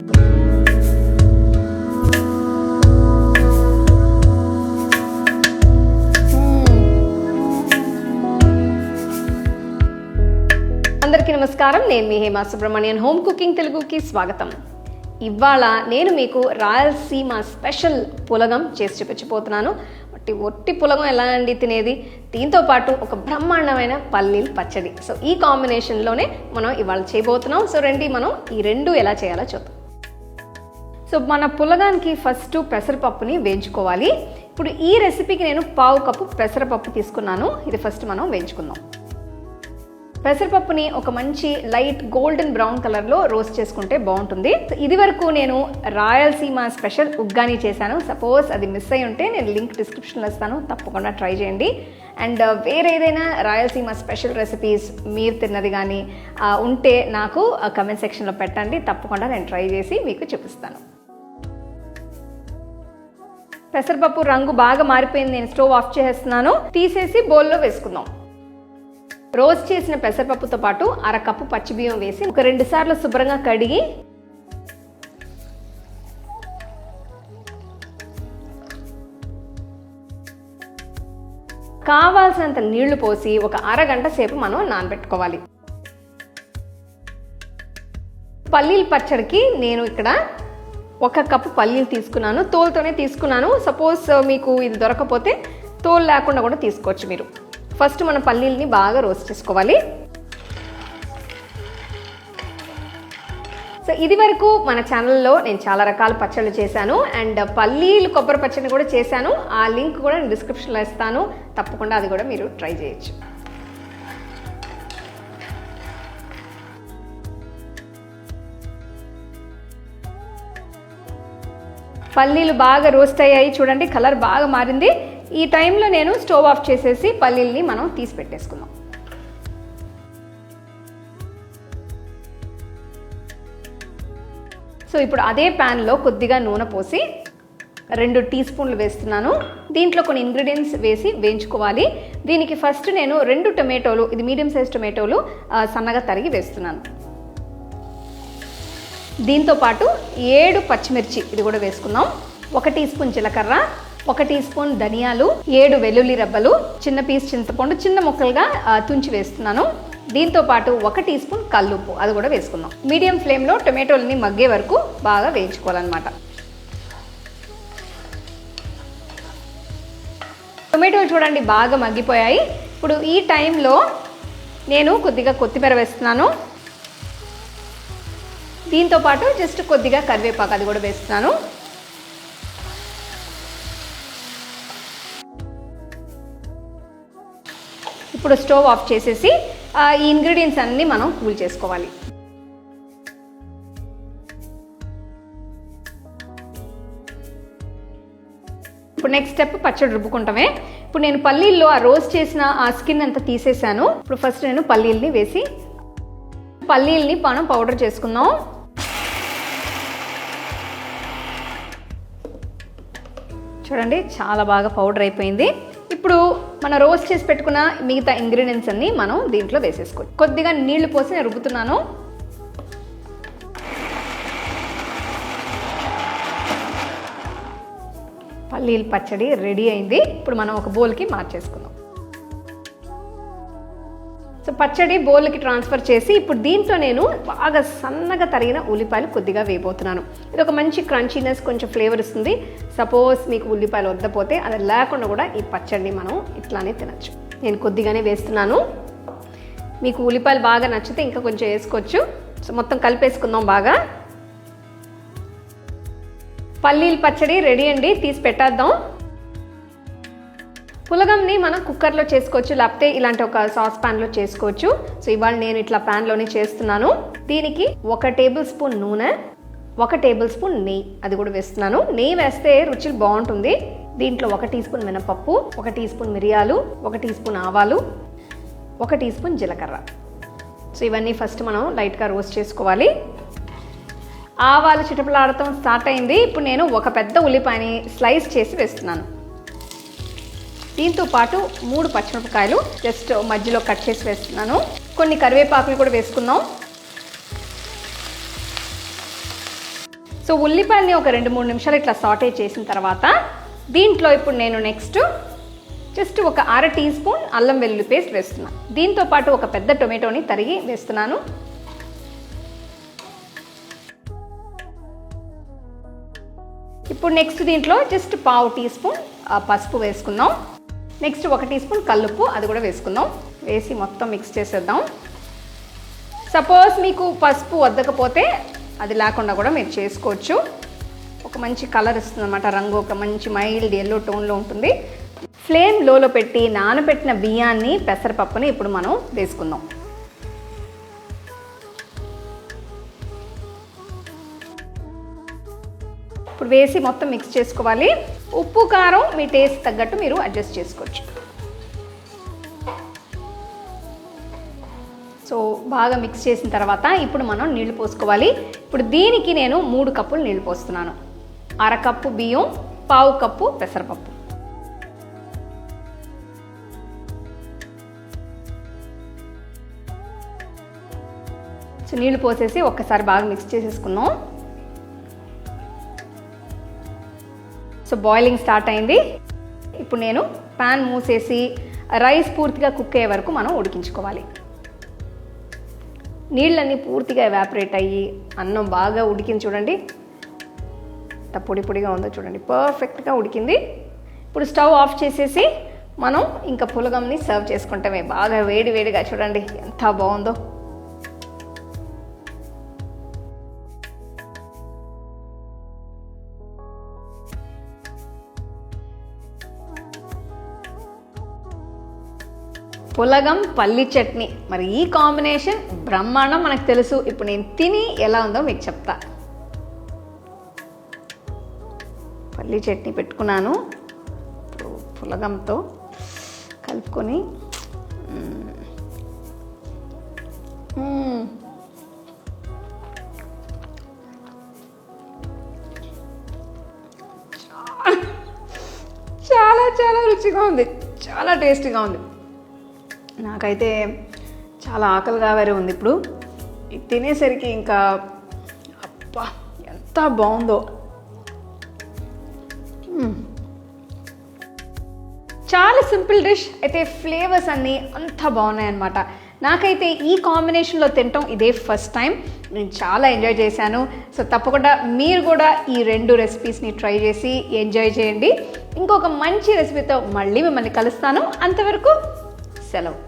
అందరికీ నమస్కారం. నేను మీ హేమా సుబ్రహ్మణ్యన్. హోమ్ కుకింగ్ తెలుగుకి స్వాగతం. ఇవాళ నేను మీకు రాయలసీమ స్పెషల్ పులగం చేసి చూపించబోతున్నాను. ఒట్టి ఒట్టి పులగం ఎలా అండి తినేది? దీంతో పాటు ఒక బ్రహ్మాండమైన పల్లీలు పచ్చడి. సో ఈ కాంబినేషన్లోనే మనం ఇవాళ చేయబోతున్నాం. సో రండి మనం ఈ రెండు ఎలా చేయాలో చూద్దాం. సో మన పులగానికి ఫస్ట్ పెసరపప్పుని వేయించుకోవాలి. ఇప్పుడు ఈ రెసిపీకి నేను పావు కప్పు పెసరపప్పు తీసుకున్నాను. ఇది ఫస్ట్ మనం వేయించుకుందాం. పెసరపప్పుని ఒక మంచి లైట్ గోల్డెన్ బ్రౌన్ కలర్లో రోస్ట్ చేసుకుంటే బాగుంటుంది. సో ఇది వరకు నేను రాయలసీమ స్పెషల్ ఉగ్గాని చేశాను. సపోజ్ అది మిస్ అయి ఉంటే నేను లింక్ డిస్క్రిప్షన్లో ఇస్తాను. తప్పకుండా ట్రై చేయండి. అండ్ uh, వేరే ఏదైనా రాయలసీమ స్పెషల్ రెసిపీస్ మీరు తిన్నది కానీ uh, ఉంటే నాకు uh, కమెంట్ సెక్షన్లో పెట్టండి. తప్పకుండా నేను ట్రై చేసి మీకు చూపిస్తాను. పెసరపప్పు రంగు బాగా మారిపోయింది. నేను స్టవ్ ఆఫ్ చేసేస్తున్నాను. తీసేసి బౌల్లో వేసుకుందాం. రోస్ట్ చేసిన పెసరపప్పుతో పాటు అరకప్పు పచ్చి బియ్యం వేసి ఒక రెండు సార్లు శుభ్రంగా కడిగి కావాల్సినంత నీళ్ళు పోసి ఒక అరగంట సేపు మనం నానబెట్టుకోవాలి. పల్లీల పచ్చడికి నేను ఇక్కడ ఒక కప్పు పల్లీలు తీసుకున్నాను తోలుతోనే తీసుకున్నాను. సపోజ్ uh, మీకు ఇది దొరకపోతే తోలు లేకుండా కూడా తీసుకోవచ్చు మీరు. ఫస్ట్ మన పల్లీల్ని బాగా రోస్ట్ చేసుకోవాలి. సో ఇది వరకు మన ఛానల్లో నేను చాలా రకాల పచ్చళ్ళు చేశాను. అండ్ uh, పల్లీలు కొబ్బరి పచ్చడిని కూడా చేశాను. ఆ లింక్ కూడా నేను డిస్క్రిప్షన్లో ఇస్తాను. తప్పకుండా అది కూడా మీరు ట్రై చేయొచ్చు. పల్లీలు బాగా రోస్ట్ అయ్యాయి. చూడండి కలర్ బాగా మారింది. ఈ టైంలో నేను స్టవ్ ఆఫ్ చేసేసి పల్లీల్ని మనం తీసి పెట్టేసుకుందాం. సో ఇప్పుడు అదే ప్యాన్లో కొద్దిగా నూనె పోసి రెండు టీ స్పూన్లు వేస్తున్నాను. దీంట్లో కొన్ని ఇంగ్రీడియంట్స్ వేసి వేయించుకోవాలి. దీనికి ఫస్ట్ నేను రెండు టొమాటోలు ఇది మీడియం సైజ్ టొమాటోలు సన్నగా తరిగి వేస్తున్నాను. దీంతో పాటు ఏడు పచ్చిమిర్చి ఇది కూడా వేసుకుందాం. ఒక టీ స్పూన్ జీలకర్ర ఒక టీ స్పూన్ ధనియాలు ఏడు వెల్లుల్లి రెబ్బలు చిన్న పీస్ చింతపండు చిన్న ముక్కలుగా తుంచి వేస్తున్నాను. దీంతో పాటు ఒక టీ స్పూన్ కల్లుప్పు అది కూడా వేసుకుందాం. మీడియం ఫ్లేమ్లో టొమాటోలని మగ్గే వరకు బాగా వేయించుకోవాలన్నమాట. టొమాటోలు చూడండి బాగా మగ్గిపోయాయి. ఇప్పుడు ఈ టైంలో నేను కొద్దిగా కొత్తిమీర వేస్తున్నాను. దీంతో పాటు జస్ట్ కొద్దిగా కరివేపాకు అది కూడా వేస్తున్నాను. ఇప్పుడు స్టవ్ ఆఫ్ చేసేసి ఈ ఇంగ్రీడియంట్స్ అన్నీ మనం కూల్ చేసుకోవాలి. ఇప్పుడు నెక్స్ట్ స్టెప్ పచ్చడి రుబ్బుకుంటామే. ఇప్పుడు నేను పల్లీల్లో ఆ రోస్ట్ చేసిన ఆ స్కిన్ అంతా తీసేసాను. ఇప్పుడు ఫస్ట్ నేను పల్లీల్ని వేసి పల్లీల్ని మనం పౌడర్ చేసుకుందాం. చూడండి చాలా బాగా పౌడర్ అయిపోయింది. ఇప్పుడు మనం రోస్ట్ చేసి పెట్టుకున్న మిగతా ఇంగ్రీడియంట్స్ అన్ని మనం దీంట్లో వేసేసుకోవచ్చు కొద్దిగా నీళ్ళు పోసి నేను రుబ్బుతున్నాను. పల్లీలు పచ్చడి రెడీ అయింది. ఇప్పుడు మనం ఒక బౌల్కి మార్చేసుకుందాం. సో పచ్చడి బౌల్కి ట్రాన్స్ఫర్ చేసి ఇప్పుడు దీంట్లో నేను బాగా సన్నగా తరిగిన ఉల్లిపాయలు కొద్దిగా వేయబోతున్నాను. ఇది ఒక మంచి క్రంచీనెస్ కొంచెం ఫ్లేవర్ ఇస్తుంది. సపోజ్ మీకు ఉల్లిపాయలు వద్దపోతే అది లేకుండా కూడా ఈ పచ్చడిని మనం ఇట్లానే తినచ్చు. నేను కొద్దిగానే వేస్తున్నాను. మీకు ఉల్లిపాయలు బాగా నచ్చితే ఇంకా కొంచెం వేసుకోవచ్చు. సో మొత్తం కలిపేసుకుందాం బాగా. పల్లీలు పచ్చడి రెడీ అండి. తీసి పెట్టేద్దాం. పులగంని మనం కుక్కర్లో చేసుకోవచ్చు లేకపోతే ఇలాంటి ఒక సాస్ ప్యాన్లో చేసుకోవచ్చు. సో ఇవాళ నేను ఇట్లా ప్యాన్లోనే చేస్తున్నాను. దీనికి ఒక టేబుల్ స్పూన్ నూనె ఒక టేబుల్ స్పూన్ నెయ్యి అది కూడా వేస్తున్నాను. నెయ్యి వేస్తే రుచి బాగుంటుంది. దీంట్లో ఒక టీ స్పూన్ మినపప్పు ఒక టీ స్పూన్ మిరియాలు ఒక టీ స్పూన్ ఆవాలు ఒక టీ స్పూన్ జీలకర్ర. సో ఇవన్నీ ఫస్ట్ మనం లైట్గా రోస్ట్ చేసుకోవాలి. ఆవాలు చిటపలాడటం స్టార్ట్ అయింది. ఇప్పుడు నేను ఒక పెద్ద ఉల్లిపాయని స్లైస్ చేసి వేస్తున్నాను. దీంతో పాటు మూడు పచ్చిమిరపకాయలు జస్ట్ మధ్యలో కట్ చేసి వేస్తున్నాను. కొన్ని కరివేపాకులు కూడా వేసుకుందాం. సో ఉల్లిపాయలని ఒక రెండు మూడు నిమిషాలు ఇట్లా సాటే చేసిన తర్వాత దీంట్లో ఇప్పుడు నేను నెక్స్ట్ జస్ట్ ఒక అర టీ స్పూన్ అల్లం వెల్లుల్లి పేస్ట్ వేస్తున్నాను దీంతో పాటు ఒక పెద్ద టొమాటోని తరిగి వేస్తున్నాను. ఇప్పుడు నెక్స్ట్ దీంట్లో జస్ట్ పావు టీ స్పూన్ పసుపు వేసుకుందాం. నెక్స్ట్ ఒక టీ స్పూన్ కల్లుప్పు అది కూడా వేసుకుందాం. వేసి మొత్తం మిక్స్ చేసేద్దాం. సపోజ్ మీకు పసుపు వద్దకపోతే అది లేకుండా కూడా మీరు చేసుకోవచ్చు. ఒక మంచి కలర్ ఇస్తుంది అనమాట రంగు ఒక మంచి మైల్డ్ ఎల్లో టోన్లో ఉంటుంది. ఫ్లేమ్ లోలో పెట్టి నానబెట్టిన బియ్యాన్ని పెసరపప్పుని ఇప్పుడు మనం వేసుకుందాం. ఇప్పుడు వేసి మొత్తం మిక్స్ చేసుకోవాలి. ఉప్పు కారం మీ టేస్ట్ తగ్గట్టు మీరు అడ్జస్ట్ చేసుకోవచ్చు. సో బాగా మిక్స్ చేసిన తర్వాత ఇప్పుడు మనం నీళ్ళు పోసుకోవాలి. ఇప్పుడు దీనికి నేను మూడు కప్పులు నీళ్ళు పోస్తున్నాను. అరకప్పు బియ్యం పావు కప్పు పెసరపప్పు. సో నీళ్ళు పోసేసి ఒక్కసారి బాగా మిక్స్ చేసేసుకున్నాం. సో బాయిలింగ్ స్టార్ట్ అయింది. ఇప్పుడు నేను ప్యాన్ మూసేసి రైస్ పూర్తిగా కుక్ అయ్యే వరకు మనం ఉడికించుకోవాలి. నీళ్ళన్నీ పూర్తిగా ఎవాపరేట్ అయ్యి అన్నం బాగా ఉడికింది చూడండి. పొడి పొడిగా ఉందో చూడండి. పర్ఫెక్ట్గా ఉడికింది. ఇప్పుడు స్టవ్ ఆఫ్ చేసేసి మనం ఇంకా పులగంని సర్వ్ చేసుకుంటామే. బాగా వేడి వేడిగా చూడండి. ఎంత బాగుందో. పులగం పల్లి చట్నీ. మరి ఈ కాంబినేషన్ బ్రహ్మాండం మనకు తెలుసు. ఇప్పుడు నేను తిని ఎలా ఉందో మీకు చెప్తా. పల్లి చట్నీ పెట్టుకున్నాను. పులగంతో కలుపుకొని చాలా చాలా రుచిగా ఉంది. చాలా టేస్టీగా ఉంది. నాకైతే చాలా ఆకలిగా వేరే ఉంది ఇప్పుడు. తినేసరికి ఇంకా అబ్బా ఎంత బాగుందో చాలా సింపుల్ డిష్ అయితే ఫ్లేవర్స్ అన్నీ అంత బాగున్నాయి అనమాట నాకైతే ఈ కాంబినేషన్లో తినటం ఇదే ఫస్ట్ టైం. నేను చాలా ఎంజాయ్ చేశాను. సో తప్పకుండా మీరు కూడా ఈ రెండు రెసిపీస్ని ట్రై చేసి ఎంజాయ్ చేయండి. ఇంకొక మంచి రెసిపీతో మళ్ళీ మిమ్మల్ని కలుస్తాను. అంతవరకు సెలవు.